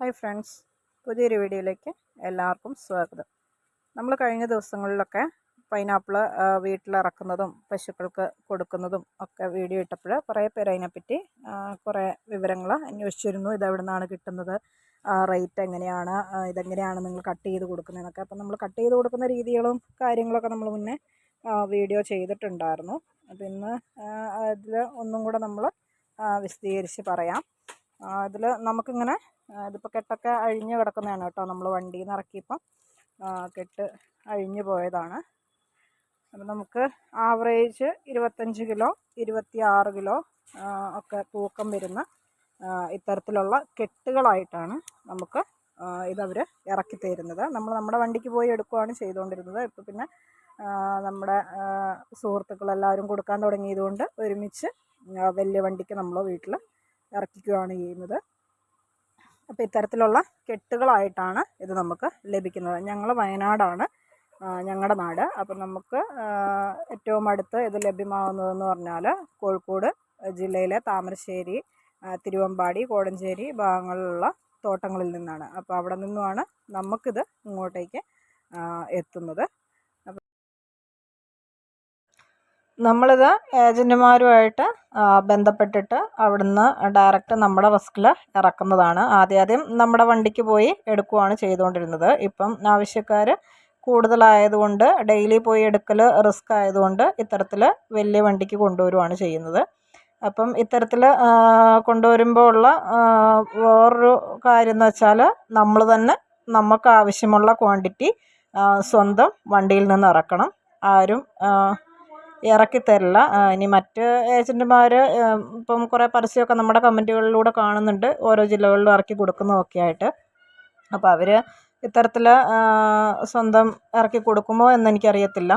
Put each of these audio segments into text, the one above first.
Hi friends പുതിയൊരു വീഡിയോയിലേക്ക് എല്ലാവർക്കും സ്വാഗതം. നമ്മൾ കഴിഞ്ഞ ദിവസങ്ങളിലൊക്കെ പൈനാപ്പിൾ വീട്ടിലിറക്കുന്നതും പശുക്കൾക്ക് കൊടുക്കുന്നതും ഒക്കെ വീഡിയോ ഇട്ടപ്പോൾ കുറേ പേര് അതിനെപ്പറ്റി കുറേ വിവരങ്ങൾ അന്വേഷിച്ചിരുന്നു. ഇത് എവിടെ നിന്നാണ് കിട്ടുന്നത് റേറ്റ് എങ്ങനെയാണ്? ഇതെങ്ങനെയാണ് നിങ്ങൾ കട്ട് ചെയ്ത് കൊടുക്കുന്നതെന്നൊക്കെ. അപ്പം നമ്മൾ കട്ട് ചെയ്ത് കൊടുക്കുന്ന രീതികളും കാര്യങ്ങളൊക്കെ നമ്മൾ മുന്നേ വീഡിയോ ചെയ്തിട്ടുണ്ടായിരുന്നു. അപ്പം ഇന്ന് അതിൽ ഒന്നും കൂടെ നമ്മൾ വിശദീകരിച്ച് പറയാം. അതിൽ നമുക്കിങ്ങനെ ഇതിപ്പോൾ കെട്ടൊക്കെ അഴിഞ്ഞ് കിടക്കുന്നതാണ് കേട്ടോ നമ്മൾ വണ്ടിയിൽ നിന്ന് ഇറക്കിയപ്പം കെട്ട് അഴിഞ്ഞു പോയതാണ്. അപ്പം നമുക്ക് ആവറേജ് ഇരുപത്തഞ്ച് കിലോ ഇരുപത്തി ആറ് കിലോ ഒക്കെ തൂക്കം വരുന്ന ഇത്തരത്തിലുള്ള കെട്ടുകളായിട്ടാണ് നമുക്ക് ഇതവർ ഇറക്കി തരുന്നത്. നമ്മൾ നമ്മുടെ വണ്ടിക്ക് പോയി എടുക്കുകയാണ് ചെയ്തുകൊണ്ടിരുന്നത് ഇപ്പോൾ പിന്നെ നമ്മുടെ സുഹൃത്തുക്കളെല്ലാവരും കൊടുക്കാൻ തുടങ്ങിയതുകൊണ്ട് ഒരുമിച്ച് വലിയ വണ്ടിക്ക് നമ്മൾ വീട്ടിൽ ഇറക്കിക്കുകയാണ് ചെയ്യുന്നത്. അപ്പോൾ ഇത്തരത്തിലുള്ള കെട്ടുകളായിട്ടാണ് ഇത് നമുക്ക് ലഭിക്കുന്നത്. ഞങ്ങൾ വയനാടാണ്. ഞങ്ങളുടെ നാട്. അപ്പം നമുക്ക് ഏറ്റവും അടുത്ത് ഇത് ലഭ്യമാകുന്നതെന്ന് പറഞ്ഞാൽ കോഴിക്കോട് ജില്ലയിലെ താമരശ്ശേരി തിരുവമ്പാടി കോടഞ്ചേരി ഭാഗങ്ങളിലുള്ള തോട്ടങ്ങളിൽ നിന്നാണ്. അപ്പോൾ അവിടെ നിന്നുമാണ് നമുക്കിത് ഇങ്ങോട്ടേക്ക് എത്തുന്നത്. നമ്മളിത് ഏജന്റുമാരുമായിട്ട് ബന്ധപ്പെട്ടിട്ട് അവിടുന്ന് ഡയറക്റ്റ് നമ്മുടെ റിസ്ക്കിൽ ഇറക്കുന്നതാണ്. ആദ്യം ആദ്യം നമ്മുടെ വണ്ടിക്ക് പോയി എടുക്കുവാണ് ചെയ്തുകൊണ്ടിരുന്നത്. ഇപ്പം ആവശ്യക്കാർ കൂടുതലായതുകൊണ്ട് ഡെയിലി പോയി എടുക്കൽ റിസ്ക് ആയതുകൊണ്ട് ഇത്തരത്തിൽ വലിയ വണ്ടിക്ക് കൊണ്ടുവരുവാണ് ചെയ്യുന്നത്. അപ്പം ഇത്തരത്തിൽ കൊണ്ടുവരുമ്പോൾ ഉള്ള വേറൊരു കാര്യം എന്ന് വെച്ചാൽ നമ്മൾ തന്നെ നമുക്ക് ആവശ്യമുള്ള ക്വാണ്ടിറ്റി സ്വന്തം വണ്ടിയിൽ നിന്ന് ഇറക്കണം. ആരും ഇറക്കി തരില്ല ഇനി മറ്റ് ഏജന്റുമാർ ഇപ്പം കുറേ പരസ്യമൊക്കെ നമ്മുടെ കമന്റുകളിലൂടെ കാണുന്നുണ്ട്. ഓരോ ജില്ലകളിലും ഇറക്കി കൊടുക്കുന്നതൊക്കെ ആയിട്ട്. അപ്പോൾ അവർ ഇത്തരത്തിൽ സ്വന്തം ഇറക്കി കൊടുക്കുമോ എന്ന് എനിക്കറിയത്തില്ല.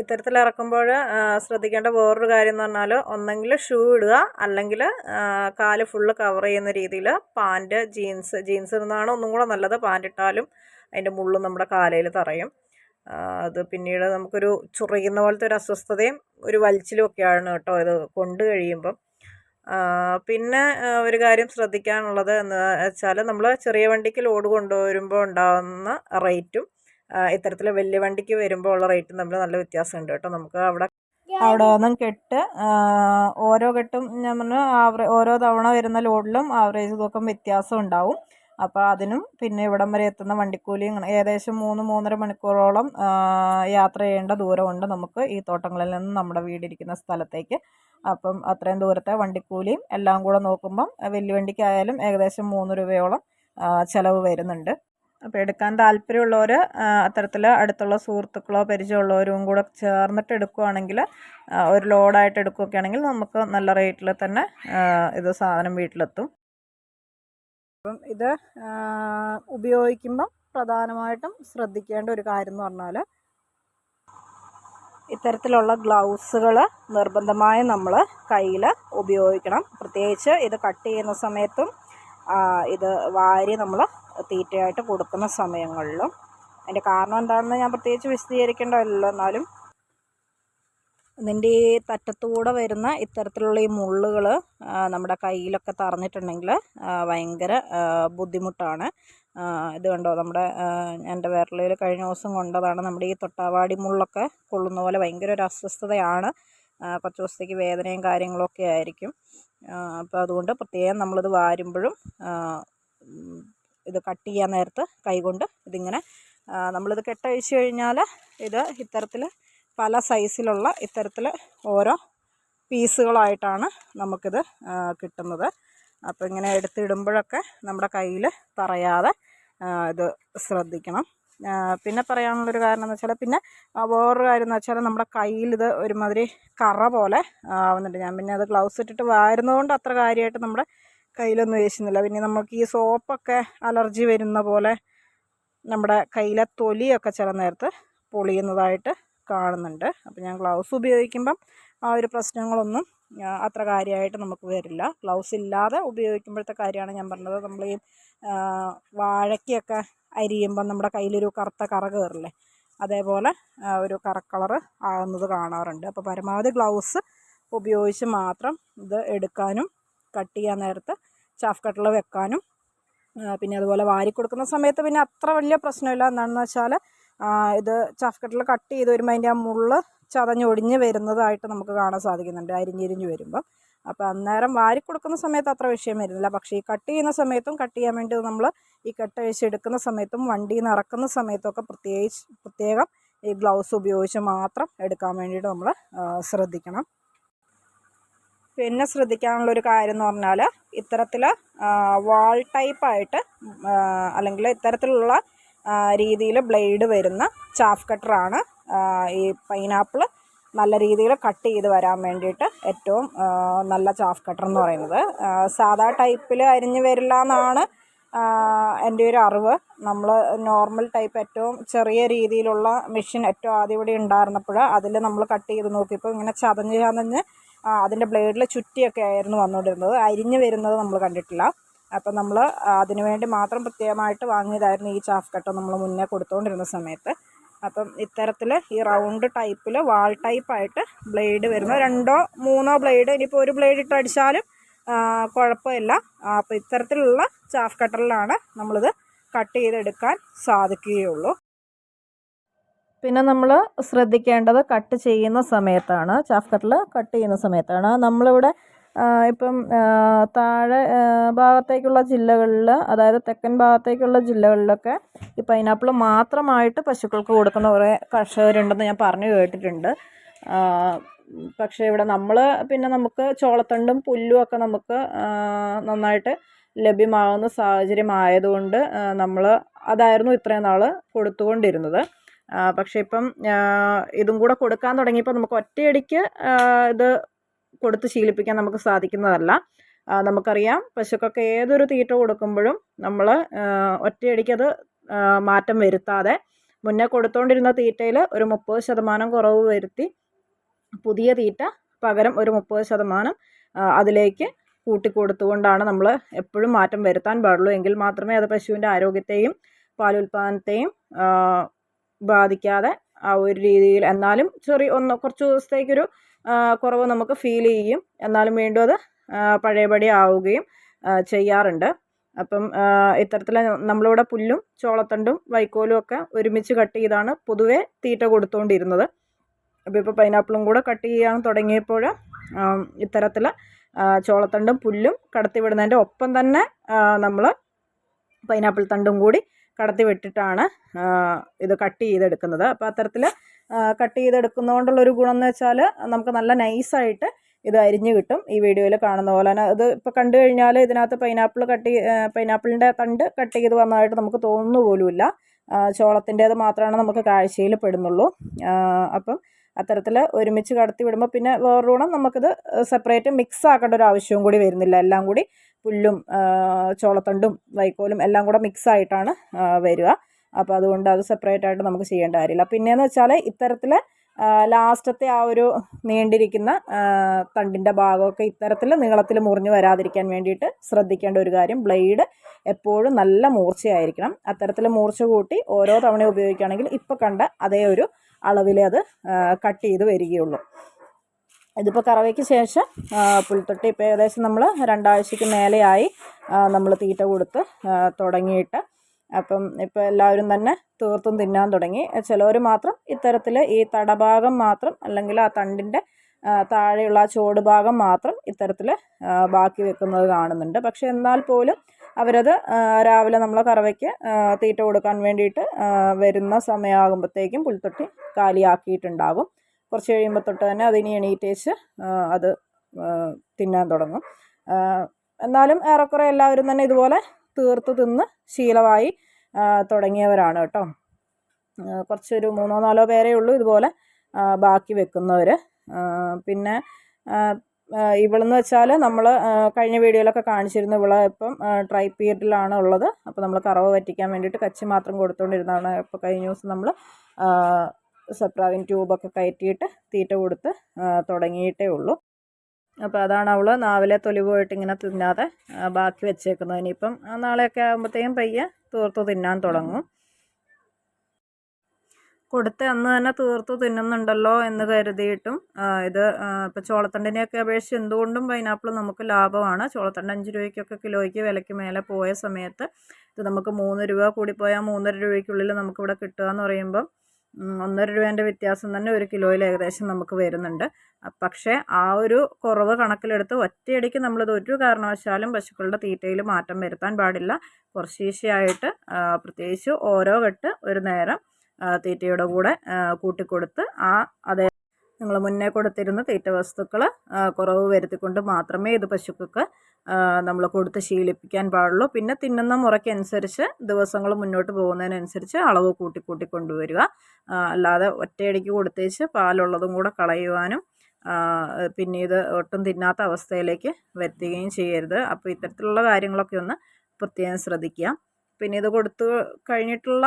ഇത്തരത്തിൽ ഇറക്കുമ്പോൾ ശ്രദ്ധിക്കേണ്ട വേറൊരു കാര്യം എന്ന് പറഞ്ഞാൽ ഒന്നെങ്കിൽ ഷൂ ഇടുക അല്ലെങ്കിൽ കാൽ ഫുള്ള് കവർ ചെയ്യുന്ന രീതിയിൽ പാന്റ് ജീൻസ് ജീൻസ് ഇടുന്നതാണ് ഒന്നും കൂടെ നല്ലത്. പാന്റ് ഇട്ടാലും അതിന്റെ മുള്ളും നമ്മുടെ കാലയിൽ തറയും. അത് പിന്നീട് നമുക്കൊരു ചുറിയുന്ന പോലത്തെ ഒരു അസ്വസ്ഥതയും ഒരു വലിച്ചിലും ഒക്കെയാണ് കേട്ടോ ഇത് കൊണ്ട് കഴിയുമ്പം. പിന്നെ ഒരു കാര്യം ശ്രദ്ധിക്കാനുള്ളത് എന്ന് വെച്ചാൽ നമ്മൾ ചെറിയ വണ്ടിക്ക് ലോഡ് കൊണ്ടുവരുമ്പോൾ ഉണ്ടാകുന്ന റേറ്റും ഇത്തരത്തിൽ വലിയ വണ്ടിക്ക് വരുമ്പോൾ ഉള്ള റേറ്റും തമ്മിൽ നല്ല വ്യത്യാസമുണ്ട് കേട്ടോ. നമുക്ക് അവിടെ അവിടെ ഒന്നും കെട്ട് ഓരോ കെട്ടും ഞാൻ പറഞ്ഞു ആവറേ ഓരോ തവണ വരുന്ന ലോഡിലും ആവറേജ് തൂക്കം വ്യത്യാസം ഉണ്ടാവും. അപ്പോൾ അതിനും പിന്നെ ഇവിടം വരെ എത്തുന്ന വണ്ടിക്കൂലിയും ഏകദേശം മൂന്ന് മൂന്നര മണിക്കൂറോളം യാത്ര ചെയ്യേണ്ട ദൂരമുണ്ട് നമുക്ക് ഈ തോട്ടങ്ങളിൽ നിന്ന് നമ്മുടെ വീടിരിക്കുന്ന സ്ഥലത്തേക്ക്. അപ്പം അത്രയും ദൂരത്തെ വണ്ടിക്കൂലിയും എല്ലാം കൂടെ നോക്കുമ്പം വലിയ വണ്ടിക്കായാലും ഏകദേശം മൂന്ന് രൂപയോളം ചിലവ് വരുന്നുണ്ട്. അപ്പോൾ എടുക്കാൻ താല്പര്യമുള്ളവർ അത്തരത്തിൽ അടുത്തുള്ള സുഹൃത്തുക്കളോ പരിചയമുള്ളവരും കൂടെ ചേർന്നിട്ട് എടുക്കുകയാണെങ്കിൽ ഒരു ലോഡായിട്ട് എടുക്കുകയൊക്കെ ആണെങ്കിൽ നമുക്ക് നല്ല റേറ്റിൽ തന്നെ ഇത് സാധനം വീട്ടിലെത്തും. അപ്പം ഇത് ഉപയോഗിക്കുമ്പം പ്രധാനമായിട്ടും ശ്രദ്ധിക്കേണ്ട ഒരു കാര്യം എന്ന് പറഞ്ഞാൽ ഇത്തരത്തിലുള്ള ഗ്ലൗസുകൾ നിർബന്ധമായും നമ്മൾ കയ്യിൽ ഉപയോഗിക്കണം. പ്രത്യേകിച്ച് ഇത് കട്ട് ചെയ്യുന്ന സമയത്തും ഇത് വാരി നമ്മൾ തീറ്റയായിട്ട് കൊടുക്കുന്ന സമയങ്ങളിലും. അതിന്റെ കാരണം എന്താണെന്ന് ഞാൻ പ്രത്യേകിച്ച് വിശദീകരിക്കേണ്ടതല്ലോ. എന്നാലും ഇതിന്റെ ഈ തറ്റത്തൂടെ വരുന്ന ഇത്തരത്തിലുള്ള ഈ മുള്ളുകൾ നമ്മുടെ കയ്യിലൊക്കെ തറഞ്ഞിട്ടുണ്ടെങ്കിൽ ഭയങ്കര ബുദ്ധിമുട്ടാണ്. ഇത് കണ്ടോ? നമ്മുടെ എന്റെ വിരലിൽ കഴിഞ്ഞ ദിവസം കൊണ്ടതാണ് നമ്മുടെ ഈ തൊട്ടാവാടി മുള്ളൊക്കെ കൊള്ളുന്ന പോലെ ഭയങ്കര ഒരു അസ്വസ്ഥതയാണ്. കുറച്ച് ദിവസത്തേക്ക് വേദനയും കാര്യങ്ങളൊക്കെ ആയിരിക്കും. അപ്പോൾ അതുകൊണ്ട് പ്രത്യേകം നമ്മളിത് വാരുമ്പോഴും ഇത് കട്ട് ചെയ്യാൻ നേരത്ത് കൈകൊണ്ട് ഇതിങ്ങനെ നമ്മളിത് കെട്ടഴിച്ച് കഴിഞ്ഞാൽ ഇത് ഇത്തരത്തിൽ പല സൈസിലുള്ള ഇത്തരത്തിൽ ഓരോ പീസുകളായിട്ടാണ് നമുക്കിത് കിട്ടുന്നത്. അപ്പോൾ ഇങ്ങനെ എടുത്തിടുമ്പോഴൊക്കെ നമ്മുടെ കയ്യിൽ തറയാതെ ആ, ഇത് ശ്രദ്ധിക്കണം. പിന്നെ പറയാനുള്ളൊരു കാരണം എന്ന് വെച്ചാൽ പിന്നെ വേറൊരു കാര്യം എന്ന് വെച്ചാൽ നമ്മുടെ കയ്യിൽ ഇത് ഒരുമാതിരി കറ പോലെ ആവുന്നുണ്ട്. ഞാൻ പിന്നെ അത് ഗ്ലൗസ് ഇട്ടിട്ട് വാരുന്നതുകൊണ്ട് അത്ര കാര്യമായിട്ട് നമ്മുടെ കയ്യിലൊന്നും വേശുന്നില്ല പിന്നെ നമുക്ക് ഈ സോപ്പൊക്കെ അലർജി വരുന്ന പോലെ നമ്മുടെ കയ്യിലെ തൊലിയൊക്കെ ചില നേരത്ത് പൊളിയുന്നതായിട്ട് കാണുന്നുണ്ട്. അപ്പോൾ ഞാൻ ഗ്ലൗസ് ഉപയോഗിക്കുമ്പം ആ ഒരു പ്രശ്നങ്ങളൊന്നും അത്ര കാര്യമായിട്ട് നമുക്ക് വരില്ല. ഗ്ലൗസ് ഇല്ലാതെ ഉപയോഗിക്കുമ്പോഴത്തെ കാര്യമാണ് ഞാൻ പറഞ്ഞത്. നമ്മൾ ഈ വാഴയ്ക്കൊക്കെ അരിയുമ്പം നമ്മുടെ കയ്യിലൊരു കറുത്ത കറ കയറില്ലേ അതേപോലെ ഒരു കറ കളറ് ആകുന്നത് കാണാറുണ്ട്. അപ്പോൾ പരമാവധി ഗ്ലൗസ് ഉപയോഗിച്ച് മാത്രം ഇത് എടുക്കാനും കട്ട് ചെയ്യാൻ നേരത്ത് ചാഫ് കട്ടിൽ വെക്കാനും പിന്നെ അതുപോലെ വാരി കൊടുക്കുന്ന സമയത്ത് പിന്നെ അത്ര വലിയ പ്രശ്നമില്ല. എന്താണെന്ന് വെച്ചാൽ ഇത് ചഫ് കട്ടറിൽ കട്ട് ചെയ്ത് വരുമ്പോൾ അതിന്റെ ആ മുള്ള് ചതഞ്ഞൊടിഞ്ഞ് വരുന്നതായിട്ട് നമുക്ക് കാണാൻ സാധിക്കുന്നുണ്ട് അരിഞ്ഞിരിഞ്ഞ് വരുമ്പം. അപ്പോൾ അന്നേരം വാരി കൊടുക്കുന്ന സമയത്ത് അത്ര വിഷയം വരുന്നില്ല. പക്ഷേ ഈ കട്ട് ചെയ്യുന്ന സമയത്തും കട്ട് ചെയ്യാൻ വേണ്ടി നമ്മൾ ഈ കെട്ടഴിച്ച് എടുക്കുന്ന സമയത്തും വണ്ടിയിൽ നിന്ന് ഇറക്കുന്ന സമയത്തൊക്കെ പ്രത്യേകിച്ച് പ്രത്യേകം ഈ ഗ്ലൗസ് ഉപയോഗിച്ച് മാത്രം എടുക്കാൻ വേണ്ടിയിട്ട് നമ്മൾ ശ്രദ്ധിക്കണം. പിന്നെ ശ്രദ്ധിക്കാനുള്ളൊരു കാര്യം എന്ന് പറഞ്ഞാൽ ഇത്തരത്തിൽ വാൾ ടൈപ്പായിട്ട് അല്ലെങ്കിൽ ഇത്തരത്തിലുള്ള രീതിയിൽ ബ്ലേഡ് വരുന്ന ചാഫ് കട്ടറാണ്. ഈ പൈനാപ്പിൾ നല്ല രീതിയിൽ കട്ട് ചെയ്ത് വരാൻ വേണ്ടിയിട്ട് ഏറ്റവും നല്ല ചാഫ് കട്ടർ എന്ന് പറയുന്നത്. സാധാ ടൈപ്പിൽ അരിഞ്ഞ് വരില്ല എന്നാണ് എന്റെ ഒരു അറിവ്. നമ്മൾ നോർമൽ ടൈപ്പ് ഏറ്റവും ചെറിയ രീതിയിലുള്ള മെഷീൻ ഏറ്റവും ആദ്യം ഇവിടെ ഉണ്ടായിരുന്നപ്പോൾ അതിൽ നമ്മൾ കട്ട് ചെയ്ത് നോക്കിയപ്പോൾ ഇങ്ങനെ ചതഞ്ഞ് ചതഞ്ഞ് അതിന്റെ ബ്ലേഡിൽ ചുറ്റിയൊക്കെ ആയിരുന്നു വന്നുകൊണ്ടിരുന്നത്. അരിഞ്ഞ് വരുന്നത് നമ്മൾ കണ്ടിട്ടില്ല. അപ്പം നമ്മൾ അതിനു വേണ്ടി മാത്രം പ്രത്യേകമായിട്ട് വാങ്ങിയതായിരുന്നു ഈ ചാഫ് കട്ടർ നമ്മൾ മുന്നേ കൊടുത്തുകൊണ്ടിരുന്ന സമയത്ത്. അപ്പം ഇത്തരത്തിൽ ഈ റൗണ്ട് ടൈപ്പിൽ വാൾ ടൈപ്പായിട്ട് ബ്ലേഡ് വരുന്ന. രണ്ടോ മൂന്നോ ബ്ലേഡ് ഇനിയിപ്പോൾ ഒരു ബ്ലേഡ് ഇട്ട് അടിച്ചാലും കുഴപ്പമില്ല. അപ്പോൾ ഇത്തരത്തിലുള്ള ചാഫ് കട്ടറിലാണ് നമ്മളിത് കട്ട് ചെയ്തെടുക്കാൻ സാധിക്കുകയുള്ളൂ. പിന്നെ നമ്മൾ ശ്രദ്ധിക്കേണ്ടത് കട്ട് ചെയ്യുന്ന സമയത്താണ്. ചാഫ് കട്ടിൽ കട്ട് ചെയ്യുന്ന സമയത്താണ്. നമ്മളിവിടെ ഇപ്പം താഴെ ഭാഗത്തേക്കുള്ള ജില്ലകളിൽ അതായത് തെക്കൻ ഭാഗത്തേക്കുള്ള ജില്ലകളിലൊക്കെ ഈ പൈനാപ്പിൾ മാത്രമായിട്ട് പശുക്കൾക്ക് കൊടുക്കുന്ന കുറേ കർഷകരുണ്ടെന്ന് ഞാൻ പറഞ്ഞു കേട്ടിട്ടുണ്ട്. പക്ഷേ ഇവിടെ നമ്മൾ പിന്നെ നമുക്ക് ചോളത്തണ്ടും പുല്ലും ഒക്കെ നമുക്ക് നന്നായിട്ട് ലഭ്യമാകുന്ന സാഹചര്യം ആയതുകൊണ്ട് നമ്മൾ അതായിരുന്നു ഇത്രയും നാൾ കൊടുത്തുകൊണ്ടിരുന്നത്. പക്ഷേ ഇപ്പം ഇതും കൂടെ കൊടുക്കാൻ തുടങ്ങിയപ്പോൾ നമുക്ക് ഒറ്റയടിക്ക് ഇത് കൊടുത്ത് ശീലിപ്പിക്കാൻ നമുക്ക് സാധിക്കുന്നതല്ല. നമുക്കറിയാം പശുക്കൊക്കെ ഏതൊരു തീറ്റ കൊടുക്കുമ്പോഴും നമ്മൾ ഒറ്റയടിക്ക് അത് മാറ്റം വരുത്താതെ മുന്നേ കൊടുത്തുകൊണ്ടിരുന്ന തീറ്റയിൽ ഒരു മുപ്പത് ശതമാനം കുറവ് വരുത്തി പുതിയ തീറ്റ പകരം ഒരു മുപ്പത് ശതമാനം അതിലേക്ക് കൂട്ടിക്കൊടുത്തുകൊണ്ടാണ് നമ്മൾ എപ്പോഴും മാറ്റം വരുത്താൻ പാടുള്ളൂ. എങ്കിൽ മാത്രമേ അത് പശുവിന്റെ ആരോഗ്യത്തെയും പാലുൽപാദനത്തെയും ബാധിക്കാതെ ആ ഒരു രീതിയിൽ എന്നാലും ചെറിയ ഒന്ന് കുറച്ച് ദിവസത്തേക്കൊരു കുറവ് നമുക്ക് ഫീൽ ചെയ്യും. എന്നാലും വീണ്ടും അത് പഴയപടി ആവുകയും ചെയ്യാറുണ്ട്. അപ്പം ഇത്തരത്തിൽ നമ്മളിവിടെ പുല്ലും ചോളത്തണ്ടും വൈക്കോലും ഒക്കെ ഒരുമിച്ച് കട്ട് ചെയ്താണ് പൊതുവെ തീറ്റ കൊടുത്തുകൊണ്ടിരുന്നത് അപ്പോൾ ഇപ്പോൾ പൈനാപ്പിളും കൂടെ കട്ട് ചെയ്യാൻ തുടങ്ങിയപ്പോൾ ഇത്തരത്തിൽ ചോളത്തണ്ടും പുല്ലും കടത്തി വിടുന്നതിന്റെ ഒപ്പം തന്നെ നമ്മൾ പൈനാപ്പിൾ തണ്ടും കൂടി കടത്തി വിട്ടിട്ടാണ് ഇത് കട്ട് ചെയ്തെടുക്കുന്നത്. അപ്പോൾ അത്തരത്തിൽ കട്ട് ചെയ്തെടുക്കുന്നതുകൊണ്ടുള്ളൊരു ഗുണം എന്ന് വെച്ചാൽ നമുക്ക് നല്ല നൈസായിട്ട് ഇത് അരിഞ്ഞ് കിട്ടും ഈ വീഡിയോയിൽ കാണുന്ന പോലെ തന്നെ. ഇത് ഇപ്പോൾ കണ്ടു കഴിഞ്ഞാൽ ഇതിനകത്ത് പൈനാപ്പിൾ കട്ട് പൈനാപ്പിളിന്റെ തണ്ട് കട്ട് ചെയ്ത് വന്നതായിട്ട് നമുക്ക് തോന്നുന്നു പോലുമില്ല. ചോളത്തിന്റേത് മാത്രമാണ് നമുക്ക് കാഴ്ചയിൽ പെടുന്നുള്ളൂ. അപ്പം അത്തരത്തിൽ ഒരുമിച്ച് കടത്തി വിടുമ്പോൾ പിന്നെ വേറൊരു ഗുണം നമുക്കിത് സെപ്പറേറ്റ് മിക്സ് ആക്കേണ്ട ഒരു ആവശ്യവും കൂടി വരുന്നില്ല. എല്ലാം കൂടി പുല്ലും ചോളത്തണ്ടും വൈക്കോലും എല്ലാം കൂടെ മിക്സ് ആയിട്ടാണ് വരിക. അപ്പോൾ അതുകൊണ്ട് അത് സെപ്പറേറ്റ് ആയിട്ട് നമുക്ക് ചെയ്യേണ്ട കാര്യമില്ല. പിന്നെയെന്ന് വെച്ചാൽ ഇത്തരത്തിൽ ലാസ്റ്റത്തെ ആ ഒരു നീണ്ടിരിക്കുന്ന തണ്ടിന്റെ ഭാഗമൊക്കെ ഇത്തരത്തിൽ നീളത്തിൽ മുറിഞ്ഞു വരാതിരിക്കാൻ വേണ്ടിയിട്ട് ശ്രദ്ധിക്കേണ്ട ഒരു കാര്യം ബ്ലേഡ് എപ്പോഴും നല്ല മൂർച്ചയായിരിക്കണം. അത്തരത്തിൽ മൂർച്ച കൂട്ടി ഓരോ തവണ ഉപയോഗിക്കുകയാണെങ്കിൽ ഇപ്പോൾ കണ്ട അതേ ഒരു അളവിലേ അത് കട്ട് ചെയ്ത് വരികയുള്ളൂ. ഇതിപ്പോൾ കറവയ്ക്ക് ശേഷം പുൽത്തൊട്ടി ഇപ്പോൾ ഏകദേശം നമ്മൾ രണ്ടാഴ്ചയ്ക്ക് മേലെയായി നമ്മൾ തീറ്റ കൊടുത്ത് തുടങ്ങിയിട്ട്. അപ്പം ഇപ്പോൾ എല്ലാവരും തന്നെ തീർത്തും തിന്നാൻ തുടങ്ങി. ചിലവർ മാത്രം ഇത്തരത്തിൽ ഈ തടഭാഗം മാത്രം അല്ലെങ്കിൽ ആ തണ്ടിന്റെ താഴെയുള്ള ആ ചുവട് ഭാഗം മാത്രം ഇത്തരത്തിൽ ബാക്കി വെക്കുന്നത് കാണുന്നുണ്ട്. പക്ഷേ എന്നാൽ പോലും അവരത് രാവിലെ നമ്മൾ കറവയ്ക്ക് തീറ്റ കൊടുക്കാൻ വേണ്ടിയിട്ട് വരുന്ന സമയമാകുമ്പോഴത്തേക്കും പുൽത്തൊട്ടി കാലിയാക്കിയിട്ടുണ്ടാകും കുറച്ച് കഴിയുമ്പോൾ തൊട്ട് തന്നെ അതിനി എണീറ്റേച്ച് അത് തിന്നാൻ തുടങ്ങും. എന്നാലും ഏറെക്കുറെ എല്ലാവരും തന്നെ ഇതുപോലെ തീർത്ത് തിന്ന് ശീലമായി തുടങ്ങിയവരാണ് കേട്ടോ. കുറച്ചൊരു മൂന്നോ നാലോ പേരേ ഉള്ളൂ ഇതുപോലെ ബാക്കി വെക്കുന്നവർ പിന്നെ ഇവളെന്ന് വെച്ചാൽ നമ്മൾ കഴിഞ്ഞ വീഡിയോയിലൊക്കെ കാണിച്ചിരുന്ന ഇവളെ ഇപ്പം ട്രൈ പീരീഡിലാണ് ഉള്ളത്. അപ്പോൾ നമ്മൾ കറവ് പറ്റിക്കാൻ വേണ്ടിയിട്ട് കച്ചി മാത്രം കൊടുത്തുകൊണ്ടിരുന്നതാണ് ഇപ്പോൾ കഴിഞ്ഞ ദിവസം നമ്മൾ സെപ്രാവിൻ ട്യൂബൊക്കെ കയറ്റിയിട്ട് തീറ്റ കൊടുത്ത് തുടങ്ങിയിട്ടേ ഉള്ളൂ. അപ്പോൾ അതാണ് അവൾ നാവിലെ തൊലി പോയിട്ട് ഇങ്ങനെ തിന്നാതെ ബാക്കി വെച്ചേക്കുന്നത്. ഇനിയിപ്പം നാളെയൊക്കെ ആകുമ്പോഴത്തേക്കും പയ്യെ തീർത്ത് തിന്നാൻ തുടങ്ങും. കൊടുത്ത അന്ന് തന്നെ തീർത്ത് തിന്നുന്നുണ്ടല്ലോ എന്ന് കരുതിയിട്ടും ഇത് ഇപ്പോൾ ചോളത്തണ്ടിനെയൊക്കെ അപേക്ഷിച്ച് എന്തുകൊണ്ടും പൈനാപ്പിൾ നമുക്ക് ലാഭമാണ്. ചോളത്തണ്ട് അഞ്ച് രൂപയ്ക്കൊക്കെ കിലോയ്ക്ക് വിലയ്ക്ക് മേലെ പോയ സമയത്ത് ഇത് നമുക്ക് മൂന്ന് രൂപ കൂടി കൂടിപ്പോയാൽ മൂന്നര രൂപയ്ക്കുള്ളിൽ നമുക്കിവിടെ കിട്ടുക എന്ന് പറയുമ്പം ഒന്നര രൂപേന്റെ വ്യത്യാസം തന്നെ ഒരു കിലോയിൽ ഏകദേശം നമുക്ക് വരുന്നുണ്ട്. പക്ഷേ ആ ഒരു കുറവ് കണക്കിലെടുത്ത് ഒറ്റയടിക്ക് നമ്മളിത് ഒരു കാരണവശാലും പശുക്കളുടെ തീറ്റയിൽ മാറ്റം വരുത്താൻ പാടില്ല. കുറച്ചീശയായിട്ട് പ്രത്യേകിച്ച് ഓരോ കെട്ട് ഒരു നേരം തീറ്റയുടെ കൂടെ കൂട്ടിക്കൊടുത്ത് ആ അതേ നിങ്ങൾ മുന്നേ കൊടുത്തിരുന്ന തീറ്റ വസ്തുക്കൾ കുറവ് വരുത്തിക്കൊണ്ട് മാത്രമേ ഇത് പശുക്കൾക്ക് നമ്മൾ കൊടുത്ത് ശീലിപ്പിക്കാൻ പാടുള്ളൂ. പിന്നെ തിന്നുന്ന മുറയ്ക്കനുസരിച്ച് ദിവസങ്ങൾ മുന്നോട്ട് പോകുന്നതിനനുസരിച്ച് അളവ് കൂട്ടി കൂട്ടി കൊണ്ടുവരിക. അല്ലാതെ ഒറ്റയടിക്ക് കൊടുത്തേച്ച് പാലുള്ളതും കൂടെ കളയുവാനും പിന്നെ ഇത് ഒട്ടും തിന്നാത്ത അവസ്ഥയിലേക്ക് വരുത്തുകയും ചെയ്യരുത്. അപ്പോൾ ഇത്തരത്തിലുള്ള കാര്യങ്ങളൊക്കെ ഒന്ന് പ്രത്യേകം ശ്രദ്ധിക്കുക. പിന്നെ ഇത് കൊടുത്തു കഴിഞ്ഞിട്ടുള്ള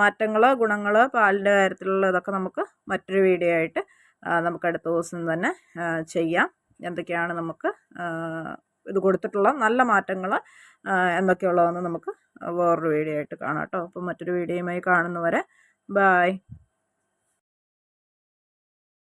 മാറ്റങ്ങൾ ഗുണങ്ങൾ പാലിന്റെ കാര്യത്തിലുള്ള ഇതൊക്കെ നമുക്ക് മറ്റൊരു വീഡിയോ ആയിട്ട് നമുക്ക് അടുത്ത ദിവസം തന്നെ ചെയ്യാം. എന്തൊക്കെയാണ് നമുക്ക് ഇത് കൊടുത്തിട്ടുള്ള നല്ല മാറ്റങ്ങൾ എന്തൊക്കെയുള്ളതെന്ന് നമുക്ക് വേറൊരു വീഡിയോ ആയിട്ട് കാണാം കേട്ടോ. അപ്പോൾ മറ്റൊരു വീഡിയോയുമായി കാണുന്നവരെ ബായ്